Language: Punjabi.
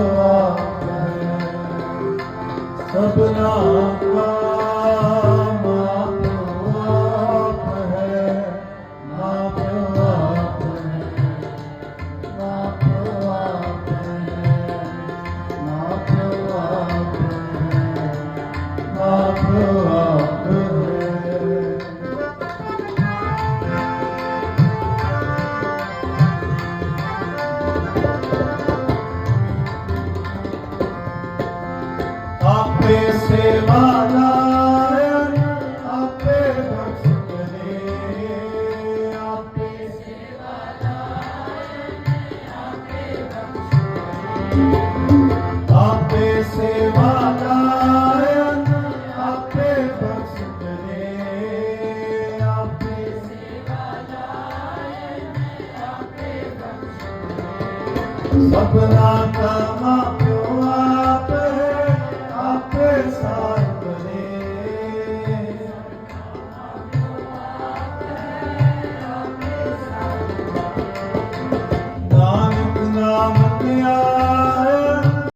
Lord. ਸਭਨਾ ਕਾ ਆਪੇ ਸੇਵਾ ਲਾਇਨ ਆਪੇ ਬਖਸ਼ਦੇ ਆਪੇ ਸੇਵਾ ਲਾਇਨ ਆਪੇ ਬਖਸ਼ਦੇ ਆਪੇ ਸੇਵਾ ਲਾਇਨ ਆਪੇ ਬਖਸ਼ਦੇ ਆਪੇ ਸੇਵਾ ਲਾਇਨ ਆਪੇ ਬਖਸ਼ਦੇ ਸਭਨਾ